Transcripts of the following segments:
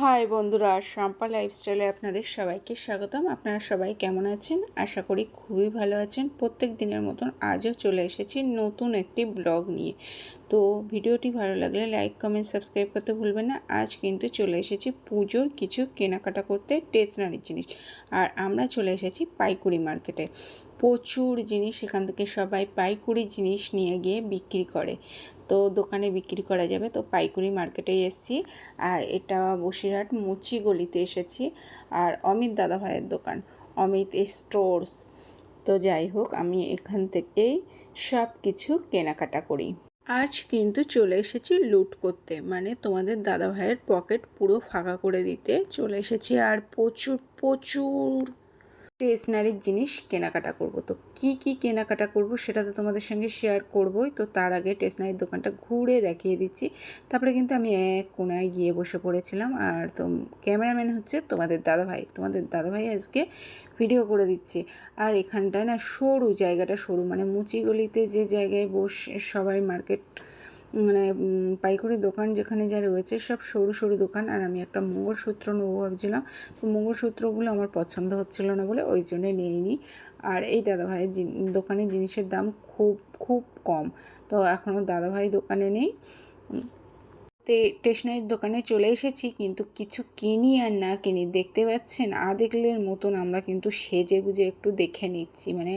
High বন্ধুরা শাম্পা লাইফস্টাইলে আপনাদের সবাইকে স্বাগতম। আপনারা সবাই কেমন আছেন? আশা করি খুবই ভালো আছেন। প্রত্যেক দিনের মতন আজও চলে এসেছি নতুন একটি ব্লগ নিয়ে। তো ভিডিওটি ভালো লাগলে লাইক কমেন্ট সাবস্ক্রাইব করতে ভুলবেন না। আজ কিন্তু চলে এসেছি পুজোর কিছু কেনাকাটা করতে স্টেশনারির জিনিস। আর আমরা চলে এসেছি পাইকুড়ি মার্কেটে প্রচুর জিনিস এখান থেকে সবাই পাইকুড়ি জিনিস নিয়ে গিয়ে বিক্রি করে। তো দোকানে বিক্রি করা যাবে। তো পাইকুড়ি মার্কেটে এসেছি। আর এটা বসিরহাট মুচি গলিতে এসেছি। আর অমিত দাদা ভাইয়ের দোকান, অমিত স্টোর্স। তো যাই হোক, আমি এখান থেকেই সব কিছু কেনাকাটা করি। আজ কিন্তু চলে এসেছি লুট করতে। মানে তোমাদের দাদা ভাইয়ের পকেট পুরো ফাঁকা করে দিতে চলে এসেছি। আর প্রচুর প্রচুর স্টেশনারির জিনিস কেনাকাটা করব। তো কি কি কেনাকাটা করব সেটা তো তোমাদের সঙ্গে শেয়ার করবই। তো তার আগে স্টেশনারির দোকানটা ঘুরে দেখিয়ে দিচ্ছি। তারপরে কিন্তু আমি এক কোনায় গিয়ে বসে পড়েছিলাম। আর তো ক্যামেরাম্যান হচ্ছে তোমাদের দাদাভাই। তোমাদের দাদাভাই আজকে ভিডিও করে দিচ্ছে। আর এখানটায় না সরু জায়গাটা সরু। মানে মুচি গলিতে যে জায়গায় বসে সবাই মার্কেট মানে পাইকারি দোকান যেখানে যা রয়েছে সব সরু সরু দোকান। আর আমি একটা মঙ্গলসূত্র নেব ভাবছিলাম। তো মঙ্গলসূত্রগুলো আমার পছন্দ হচ্ছিল না বলে ওই জন্যে নিইনি। আর এই দাদাভাইয়ের দোকানে জিনিসের দাম খুব খুব কম। তো এখনও দাদাভাই দোকানে নেই। তে, স্টেশনারির দোকানে চলে এসেছি, কিন্তু কিছু কিনি আর না কিনি দেখতে পাচ্ছেন আদেকলের মতন আমরা কিন্তু সেজে গুজে একটু দেখে নিচ্ছি। মানে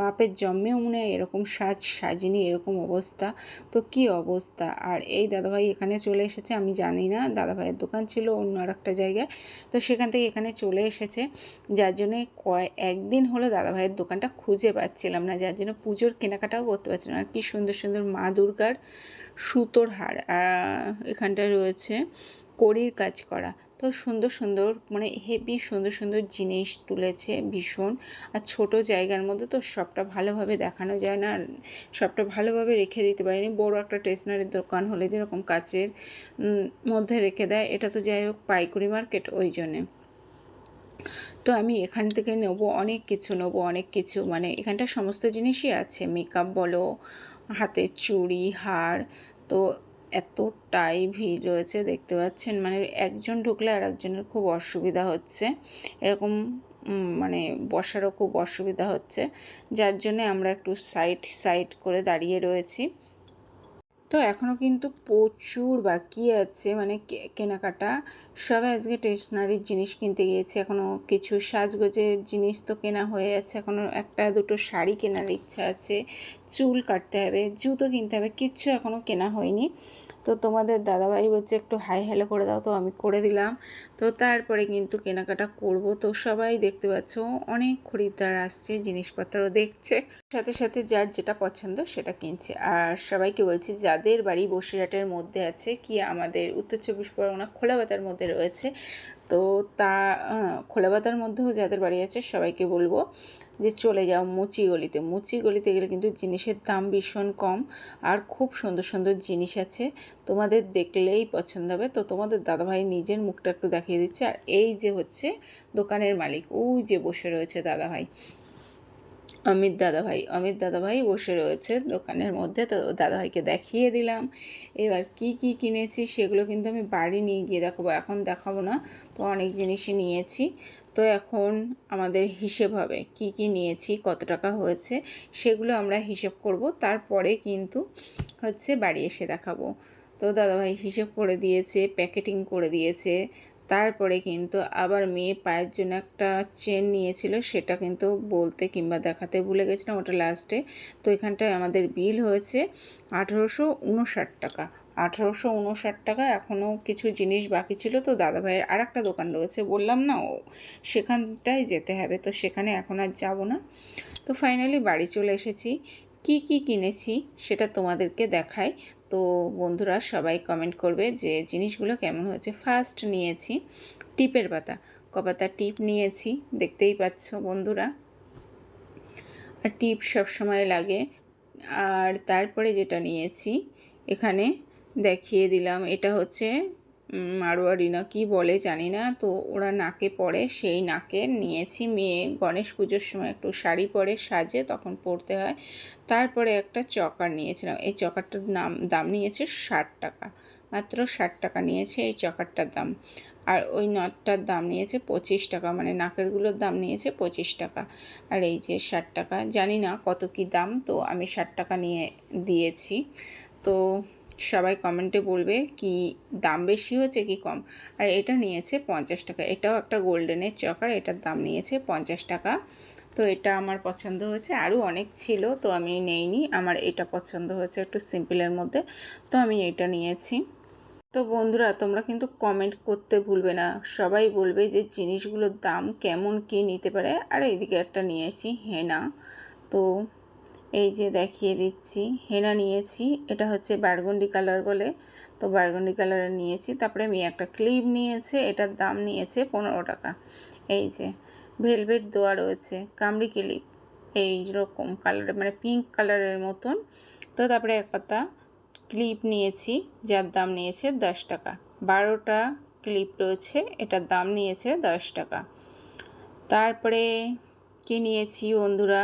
বাপের জন্মেও মনে হয় এরকম সাজ সাজিনি, এরকম অবস্থা। তো কি অবস্থা? আর এই দাদাভাই এখানে চলে এসেছে, আমি জানি না, দাদাভাইয়ের দোকান ছিল অন্য আর একটা জায়গায়। তো সেখান থেকে এখানে চলে এসেছে, যার জন্যে কয়, একদিন হলো দাদাভাইয়ের দোকানটা খুঁজে পাচ্ছিলাম না, যার জন্য পুজোর কেনাকাটাও করতে পারছিলাম আর কি সুন্দর সুন্দর মা দুর্গার সুতোর হার এখানটায় রয়েছে কড়ির কাজ করা। তো সুন্দর সুন্দর মানে হেভি সুন্দর সুন্দর জিনিস তুলেছে ভীষণ। আর ছোট জায়গার মধ্যে তো সবটা ভালোভাবে দেখানো যায় না সবটা ভালোভাবে রেখে দিতে পারিনি। বড় একটা স্টেশনারির দোকান হলে যেরকম কাচের মধ্যে রেখে দেয়, এটা তো যাই হোক পাইকুড়ি মার্কেট ওই জন্যে। তো আমি এখান থেকে নেব, অনেক কিছু নেব, অনেক কিছু। মানে এখানটা সমস্ত জিনিসই আছে। মেকআপ বলো, হাতের চুড়ি, হার, তো এতটাই ভিড় রয়েছে, দেখতে পাচ্ছেন। মানে একজন ঢুকলে আর একজনের খুব অসুবিধা হচ্ছে। এরকম মানে বসারও খুব অসুবিধা হচ্ছে। যার জন্যে আমরা একটু সাইড সাইড করে দাঁড়িয়ে রয়েছি। তো এখনও কিন্তু প্রচুর বাকি আছে মানে কেনাকাটা। সবাই আজকে স্টেশনারির জিনিস কিনতে গিয়েছে এখনও কিছু সাজগোজের জিনিস তো কেনা হয়ে যাচ্ছে এখনও একটা দুটো শাড়ি কেনার ইচ্ছা আছে। চুল কাটতে হবে, জুতো কিনতে হবে, কিচ্ছু এখনও কেনা হয়নি। তো তোমাদের দাদাভাই বলছে, একটু হাই হ্যালো করে দাও। তো আমি করে দিলাম। তো তারপরে কিন্তু কেনাকাটা করব। তো সবাই দেখতে পাচ্ছ, অনেক খরিদ্দার আসছে, জিনিসপত্রও দেখছে। সাথে সাথে যার যেটা পছন্দ সেটা কিনছে। আর সবাইকে বলছি, যাদের বাড়ি বসিরহাটের মধ্যে আছে, কি আমাদের উত্তর চব্বিশ পরগনা খোলাবাতার মধ্যে রয়েছে তো তা খোলাবাতার মধ্যেও যাদের বাড়ি আছে সবাইকে বলব যে চলে যাও মুচি গলিতে। মুচি গলিতে গেলে কিন্তু জিনিসের দাম ভীষণ কম আর খুব সুন্দর সুন্দর জিনিস আছে। তোমাদের দেখলেই পছন্দ হবে। তো তোমাদের দাদাভাই নিজের মুখটা একটু দেখিয়ে দিচ্ছে। আর এই যে হচ্ছে দোকানের মালিক, ওই যে বসে রয়েছে দাদাভাই। অমিত দাদাভাই অমিত দাদাভাই বসে রয়েছে দোকানের মধ্যে। তো দাদাভাইকে দেখিয়ে দিলাম। এবার কি কি কিনেছি সেগুলো কিন্তু আমি বাড়ি নিয়ে গিয়ে দেখাবো। এখন দেখাবো না, তো অনেক জিনিসই নিয়েছি। তো এখন আমাদের হিসেব হবে, কি কি নিয়েছি, কত টাকা হয়েছে, সেগুলো আমরা হিসেব করব। তারপরে কিন্তু হচ্ছে বাড়ি এসে দেখাবো। তো দাদাভাই হিসেব করে দিয়েছে, প্যাকেটিং করে দিয়েছে তারপরে কিন্তু আবার মেয়ে পায়ের জন্য একটা চেন নিয়েছিল, সেটা কিন্তু বলতে কিংবা দেখাতে ভুলে গেছিলাম ওটা লাস্টে তো এখানটায় আমাদের বিল হয়েছে আঠেরোশো উনষাট টাকা। আঠারোশো উনষাট টাকা, এখনও কিছু জিনিস বাকি ছিল। তো দাদাভাইয়ের আর একটা দোকান রয়েছে, বললাম না, ও সেখানটায় যেতে হবে। তো সেখানে এখন আর যাব না। তো ফাইনালি বাড়ি চলে এসেছি। কি কি কিনেছি সেটা তোমাদেরকে দেখাই। তো বন্ধুরা সবাই কমেন্ট করবে যে জিনিসগুলো কেমন হয়েছে। ফার্স্ট নিয়েছি টিপের পাতা। কপাতা টিপ নিয়েছি, দেখতেই পাচ্ছ বন্ধুরা। আর টিপ সবসময় লাগে। আর তারপরে যেটা নিয়েছি, এখানে দেখিয়ে দিলাম, এটা হচ্ছে মারোয়ারি না কী বলে জানি না। তো ওরা নাকে পরে সেই নাকে নিয়েছি মেয়ে। গণেশ পুজোর সময় একটু শাড়ি পরে সাজে, তখন পরতে হয়। তারপরে একটা চকার নিয়েছিলাম। এই চকারটার নাম, দাম নিয়েছে ষাট টাকা। মাত্র ষাট টাকা নিয়েছে এই চকারটার দাম। আর ওই নটটার দাম নিয়েছে পঁচিশ টাকা মানে নাকেরগুলোর দাম নিয়েছে পঁচিশ টাকা। আর এই যে ষাট টাকা, জানি না কত কি দাম, তো আমি ষাট টাকা নিয়ে দিয়েছি। তো সবাই কমেন্টে বলবে কি দাম বেশি হয়েছে কি কম। আর এটা নিয়েছে পঞ্চাশ টাকা। এটাও একটা গোল্ডেনের চকার, এটার দাম নিয়েছে পঞ্চাশ টাকা। তো এটা আমার পছন্দ হয়েছে। আরও অনেক ছিল, তো আমি নেইনি। আমার এটা পছন্দ হয়েছে একটু সিম্পলের মধ্যে। তো আমি এটা নিয়েছি। তো বন্ধুরা, তোমরা কিন্তু কমেন্ট করতে ভুলবে না। সবাই বলবে যে জিনিসগুলোর দাম কেমন কি নিতে পারে। আর এইদিকে একটা নিয়েছি হেনা। তো এই যে দেখিয়ে দিচ্ছি, হেনা নিয়েছি, এটা হচ্ছে বারগুন্ডি কালার বলে, তো বারগুন্ডি কালারের নিয়েছি, তারপরে আমি একটা ক্লিপ নিয়েছে, এটার দাম নিয়েছে পনেরো টাকা। এই যে, ভেলভেট দেওয়া রয়েছে, কামড়ি ক্লিপ, এই রকম কালারের মানে পিঙ্ক কালারের মতন। তো তারপরে এক পাতা ক্লিপ নিয়েছি, যার দাম নিয়েছে দশ টাকা। বারোটা ক্লিপ রয়েছে, এটার দাম নিয়েছে দশ টাকা। তারপরে কি নিয়েছি বন্ধুরা?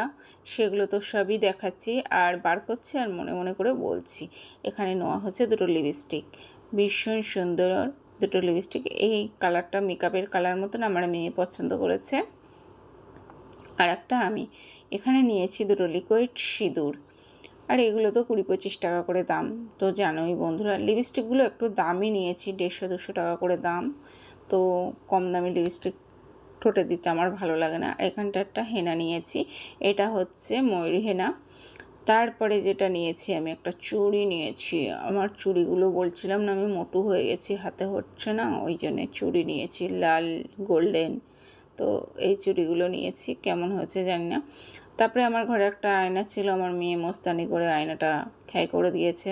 সেগুলো তো সবই দেখাচ্ছি, আর বার করছি আর মনে মনে করে বলছি। এখানে নেওয়া হচ্ছে দুটো লিপস্টিক ভীষণ সুন্দর দুটো লিপস্টিক এই কালারটা মেকআপের কালার মতন আমার মেয়ে পছন্দ করেছে। আর একটা আমি এখানে নিয়েছি দুটো লিকুইড সিঁদুর। আর এগুলো তো কুড়ি পঁচিশ টাকা করে দাম, তো জানোই বন্ধুরা লিপস্টিকগুলো একটু দামই নিয়েছি, দেড়শো দুশো টাকা করে দাম। তো কম দামি লিপস্টিক ঠোঁটে দিতে আমার ভালো লাগে না। এখানটা একটা হেনা নিয়েছি। এটা হচ্ছে ময়ূরী হেনা। তারপরে যেটা নিয়েছি, আমি একটা চুড়ি নিয়েছি। আমার চুড়িগুলো বলছিলাম না, আমি মোটু হয়ে গেছি, হাতে হচ্ছে না, ওই জন্যে চুড়ি নিয়েছি, লাল, গোল্ডেন। তো এই চুড়িগুলো নিয়েছি, কেমন হয়েছে জানি না। তারপরে আমার ঘরে একটা আয়না ছিল, আমার মেয়ে মোস্তানি করে আয়নাটা খাই করে দিয়েছে।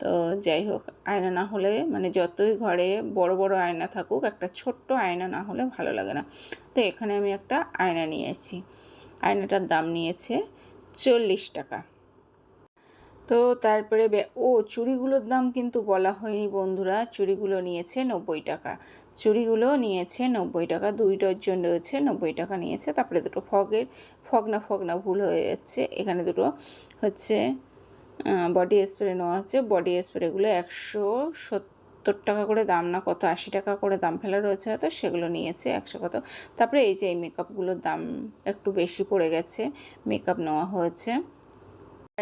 তো যাই হোক, আয়না না হলে মানে যতই ঘরে বড় বড় আয়না থাকুক, একটা ছোট্ট আয়না না হলে ভালো লাগে না। তো এখানে আমি একটা আয়না নিয়েছি আয়নাটার দাম নিয়েছে চল্লিশ টাকা। তো তারপরে ও চুড়িগুলোর দাম কিন্তু বলা হয়নি বন্ধুরা, চুড়িগুলো নিয়েছে নব্বই টাকা। চুড়িগুলো নিয়েছে নব্বই টাকা, দুই ডজন রয়েছে, নব্বই টাকা নিয়েছে। তারপরে দুটো ফগের, ফগনা ফগনা ভুল হয়ে যাচ্ছে। এখানে দুটো হচ্ছে বডি স্প্রে নেওয়া হচ্ছে। বডি স্প্রেগুলো একশো সত্তর টাকা করে দাম না, কত আশি টাকা করে দাম ফেলা রয়েছে হয়তো, সেগুলো নিয়েছে একশো কত। তারপরে এই যে এই মেকআপগুলোর দাম একটু বেশি পড়ে গেছে মেকআপ নেওয়া হয়েছে।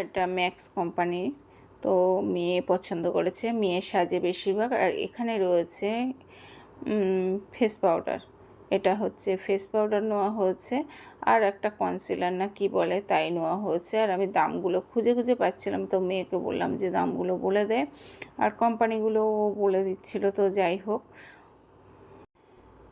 এটা ম্যাক্স কোম্পানির তো মেয়ে পছন্দ করেছে, মেয়ে সাজে বেশিরভাগ। আর এখানে রয়েছে ফেস পাউডার এটা হচ্ছে ফেস পাউডার নেওয়া হয়েছে, আর একটা কনসিলার না কি বলে তাই নেওয়া হয়েছে। আর আমি দামগুলো খুঁজে খুঁজে পাচ্ছিলাম, তো মেয়েকে বললাম যে দামগুলো বলে দেয় আর কোম্পানিগুলোও বলে দিচ্ছিল, তো যাই হোক।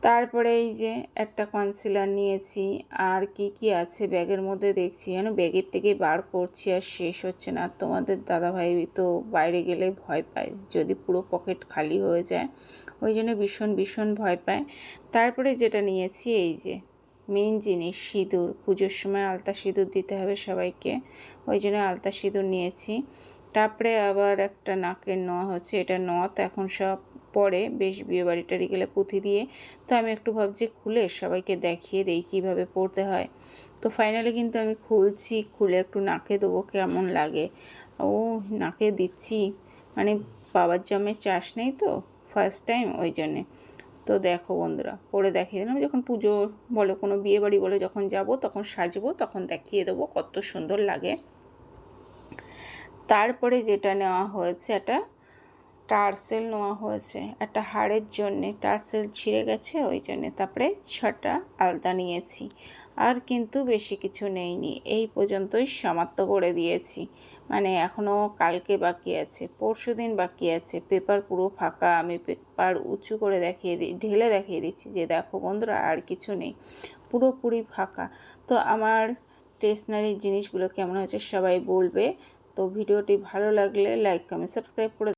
তারপরে এই যে একটা কনসিলার নিয়েছি, আর কি কি আছে ব্যাগের মধ্যে দেখছি যেন ব্যাগের থেকে বার করছি আর শেষ হচ্ছে না। তোমাদের দাদাভাই তো বাইরে গেলে ভয় পায়, যদি পুরো পকেট খালি হয়ে যায়, ওই জন্য ভীষণ ভীষণ ভয় পায়। তারপরে যেটা নিয়েছি এই যে মেন জিনিস সিঁদুর, পুজোর সময় আলতা সিঁদুর দিতে হবে সবাইকে, ওই জন্য আলতা সিঁদুর নিয়েছি। তারপরে আবার একটা নাকের নোয়া হচ্ছে এটা নথ এখন সব পরে, বেশ বিয়ে বাড়ি গেলে পুঁথি দিয়ে। তো আমি একটু ভাবছি, খুলে সবাইকে দেখিয়ে দিই কীভাবে পড়তে হয়। তো ফাইনালি কিন্তু আমি খুলছি, খুলে একটু নাকে দেবো, কেমন লাগে? ও, নাকে দিচ্ছি? মানে বাবার জমে চাষ নেই তো ফার্স্ট টাইম ওই জন্যে। তো দেখো বন্ধুরা, পরে দেখিয়ে দিলাম, যখন পুজো বলে, কোনো বিয়ে বাড়ি বলে যখন যাব, তখন সাজবো, তখন দেখিয়ে দেবো কত সুন্দর লাগে। তারপরে যেটা নেওয়া হয়েছে এটা টার্সেল নেওয়া হয়েছে। একটা হাড়ের জন্যে টার্সেল ছিঁড়ে গেছে, ওই জন্যে তারপরে ছটা আলতা নিয়েছি। আর কিন্তু বেশি কিছু নেইনি। এই পর্যন্তই সমাপ্ত করে দিয়েছি। মানে এখনও কালকে বাকি আছে, পরশু দিন বাকি আছে। পেপার পুরো ফাঁকা, আমি পেপার উঁচু করে দেখিয়ে দিই ঢেলে দেখিয়ে দিচ্ছি যে দেখো বন্ধুরা, আর কিছু নেই। পুরোপুরি ফাঁকা। তো আমার স্টেশনারি জিনিসগুলো কেমন হয়েছে সবাই বলবে। তো ভিডিওটি ভালো লাগলে লাইক কমেন্ট সাবস্ক্রাইব করে